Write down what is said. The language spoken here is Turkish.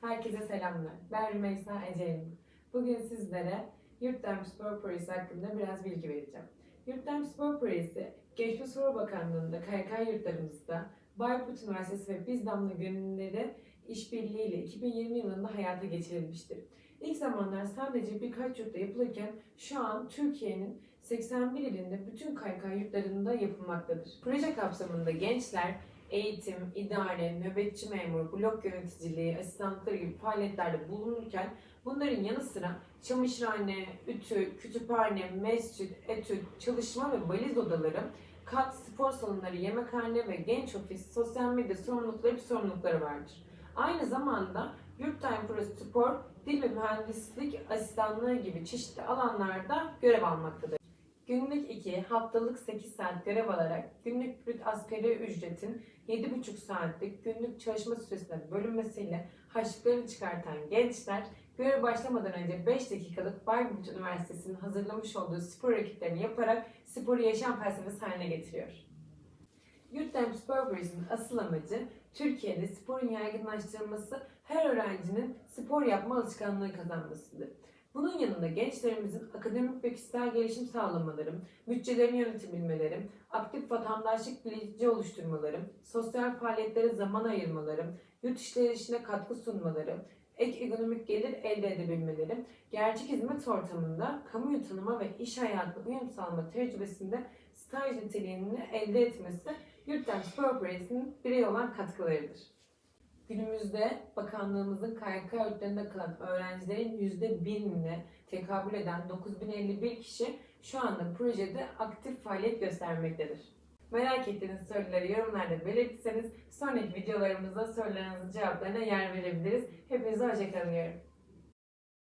Herkese selamlar. Ben Rümeysa Ece'yim. Bugün sizlere Yurtdem Spor Projesi hakkında biraz bilgi vereceğim. Yurtdem Spor Projesi, Gençlik Spor Bakanlığı'nda KYK yurtlarımızda Bayburt Üniversitesi ve Biz Damla Gönülleri işbirliğiyle 2020 yılında hayata geçirilmiştir. İlk zamanlar sadece birkaç yurtta yapılırken şu an Türkiye'nin 81 ilinde bütün KYK yurtlarında yapılmaktadır. Proje kapsamında gençler eğitim, idare, nöbetçi memur, blok yöneticiliği, asistanlıkları gibi faaliyetlerde bulunurken bunların yanı sıra çamaşırhane, ütü, kütüphane, mescit, etüt, çalışma ve valiz odaları, kat, spor salonları, yemekhane ve genç ofis, sosyal medya sorumlulukları bir sorumlulukları vardır. Aynı zamanda Yurttime Pro Spor, dil ve mühendislik asistanlığı gibi çeşitli alanlarda görev almaktadır. Günlük 2, haftalık 8 saat görev alarak günlük brüt asgari ücretin 7,5 saatlik günlük çalışma süresine bölünmesiyle harçlıklarını çıkartan gençler görev başlamadan önce 5 dakikalık Bayburt Üniversitesi'nin hazırlamış olduğu spor ekiplerini yaparak sporu yaşam felsefesi haline getiriyor. Yurtdem Spor Projesi'nin asıl amacı Türkiye'de sporun yaygınlaştırılması, her öğrencinin spor yapma alışkanlığı kazanmasıdır. Bunun yanında gençlerimizin akademik ve kişisel gelişim sağlamaları, bütçelerini yönetebilmeleri, aktif vatandaşlık bilinci oluşturmaları, sosyal faaliyetlere zaman ayırmaları, yurt işleri işine katkı sunmaları, ek ekonomik gelir elde edebilmeleri, gerçek hizmet ortamında kamuyu tanıma ve iş hayatına uyum sağlama tecrübesinde staj niteliğini elde etmesi Spor Projesi'nin birey olan katkılarıdır. Günümüzde bakanlığımızın KYK yurtlarında kalan öğrencilerin %1000'ine tekabül eden 9051 kişi şu anda projede aktif faaliyet göstermektedir. Merak ettiğiniz soruları yorumlarda belirtirseniz sonraki videolarımızda sorularınızın cevaplarına yer verebiliriz. Hepinize hoşçakalın diyorum.